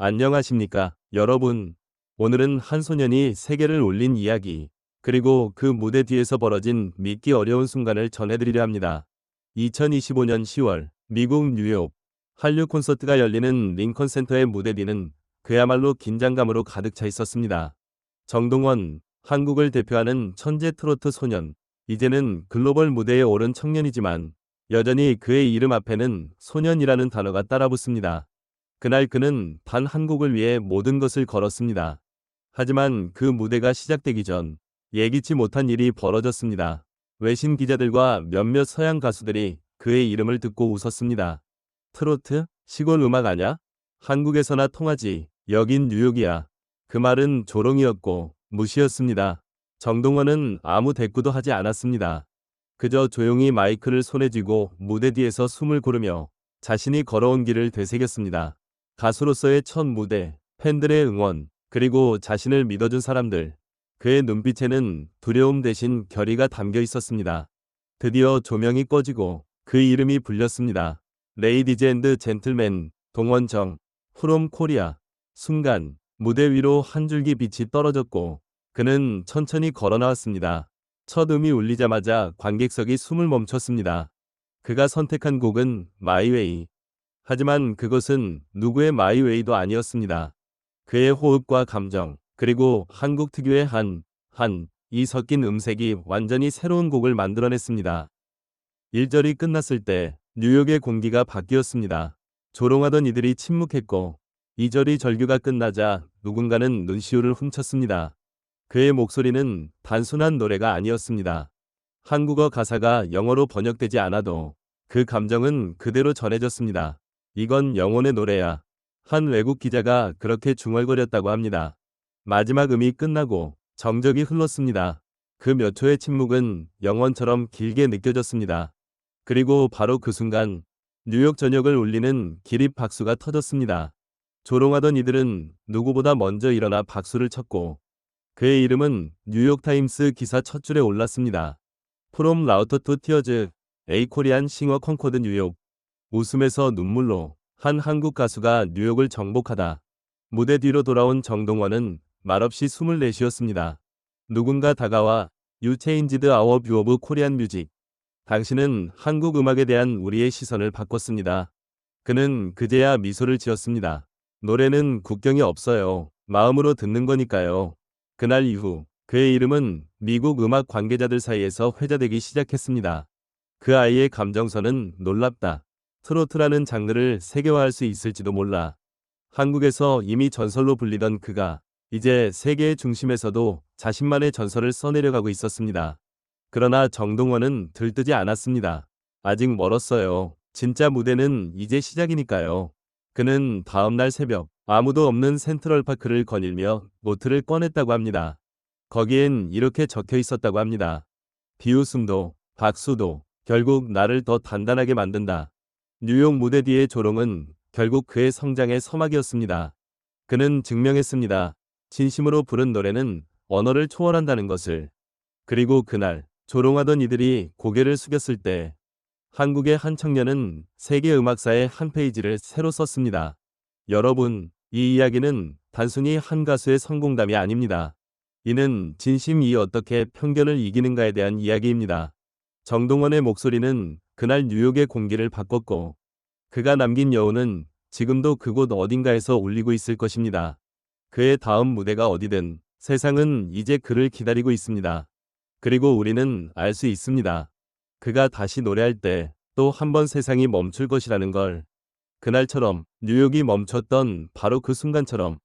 안녕하십니까, 여러분. 오늘은 한 소년이 세계를 올린 이야기, 그리고 그 무대 뒤에서 벌어진 믿기 어려운 순간을 전해드리려 합니다. 2025년 10월, 미국 뉴욕, 한류 콘서트가 열리는 링컨 센터의 무대 뒤는 그야말로 긴장감으로 가득 차 있었습니다. 정동원, 한국을 대표하는 천재 트로트 소년, 이제는 글로벌 무대에 오른 청년이지만 여전히 그의 이름 앞에는 소년이라는 단어가 따라붙습니다. 그날 그는 단 한국을 위해 모든 것을 걸었습니다. 하지만 그 무대가 시작되기 전 예기치 못한 일이 벌어졌습니다. 외신 기자들과 몇몇 서양 가수들이 그의 이름을 듣고 웃었습니다. 트로트? 시골 음악 아냐? 한국에서나 통하지. 여긴 뉴욕이야. 그 말은 조롱이었고 무시였습니다. 정동원은 아무 대꾸도 하지 않았습니다. 그저 조용히 마이크를 손에 쥐고 무대 뒤에서 숨을 고르며 자신이 걸어온 길을 되새겼습니다. 가수로서의 첫 무대, 팬들의 응원, 그리고 자신을 믿어준 사람들. 그의 눈빛에는 두려움 대신 결의가 담겨 있었습니다. 드디어 조명이 꺼지고 그 이름이 불렸습니다. 레이디즈 앤드 젠틀맨, 동원정, 프롬 코리아. 순간 무대 위로 한 줄기 빛이 떨어졌고 그는 천천히 걸어 나왔습니다. 첫 음이 울리자마자 관객석이 숨을 멈췄습니다. 그가 선택한 곡은 마이웨이. 하지만 그것은 누구의 마이웨이도 아니었습니다. 그의 호흡과 감정, 그리고 한국 특유의 한, 한, 이 섞인 음색이 완전히 새로운 곡을 만들어냈습니다. 1절이 끝났을 때 뉴욕의 공기가 바뀌었습니다. 조롱하던 이들이 침묵했고 2절이 절규가 끝나자 누군가는 눈시울을 훔쳤습니다. 그의 목소리는 단순한 노래가 아니었습니다. 한국어 가사가 영어로 번역되지 않아도 그 감정은 그대로 전해졌습니다. 이건 영혼의 노래야. 한 외국 기자가 그렇게 중얼거렸다고 합니다. 마지막 음이 끝나고 정적이 흘렀습니다. 그 몇 초의 침묵은 영원처럼 길게 느껴졌습니다. 그리고 바로 그 순간 뉴욕 전역을 울리는 기립 박수가 터졌습니다. 조롱하던 이들은 누구보다 먼저 일어나 박수를 쳤고 그의 이름은 뉴욕타임스 기사 첫 줄에 올랐습니다. 프롬 라우터 투 티어즈, 에이코리안 싱어 컨코드 뉴욕. 웃음에서 눈물로 한 한국 가수가 뉴욕을 정복하다. 무대 뒤로 돌아온 정동원은 말없이 숨을 내쉬었습니다. 누군가 다가와 changed our view of Korean music. 당신은 한국 음악에 대한 우리의 시선을 바꿨습니다. 그는 그제야 미소를 지었습니다. 노래는 국경이 없어요. 마음으로 듣는 거니까요. 그날 이후 그의 이름은 미국 음악 관계자들 사이에서 회자되기 시작했습니다. 그 아이의 감정선은 놀랍다. 트로트라는 장르를 세계화할 수 있을지도 몰라. 한국에서 이미 전설로 불리던 그가 이제 세계의 중심에서도 자신만의 전설을 써내려가고 있었습니다. 그러나 정동원은 들뜨지 않았습니다. 아직 멀었어요. 진짜 무대는 이제 시작이니까요. 그는 다음날 새벽 아무도 없는 센트럴파크를 거닐며 노트를 꺼냈다고 합니다. 거기엔 이렇게 적혀 있었다고 합니다. 비웃음도 박수도 결국 나를 더 단단하게 만든다. 뉴욕 무대 뒤의 조롱은 결국 그의 성장의 서막이었습니다. 그는 증명했습니다. 진심으로 부른 노래는 언어를 초월한다는 것을. 그리고 그날 조롱하던 이들이 고개를 숙였을 때 한국의 한 청년은 세계 음악사의 한 페이지를 새로 썼습니다. 여러분, 이 이야기는 단순히 한 가수의 성공담이 아닙니다. 이는 진심이 어떻게 편견을 이기는가에 대한 이야기입니다. 정동원의 목소리는 그날 뉴욕의 공기를 바꿨고 그가 남긴 여운은 지금도 그곳 어딘가에서 울리고 있을 것입니다. 그의 다음 무대가 어디든 세상은 이제 그를 기다리고 있습니다. 그리고 우리는 알 수 있습니다. 그가 다시 노래할 때 또 한 번 세상이 멈출 것이라는 걸. 그날처럼 뉴욕이 멈췄던 바로 그 순간처럼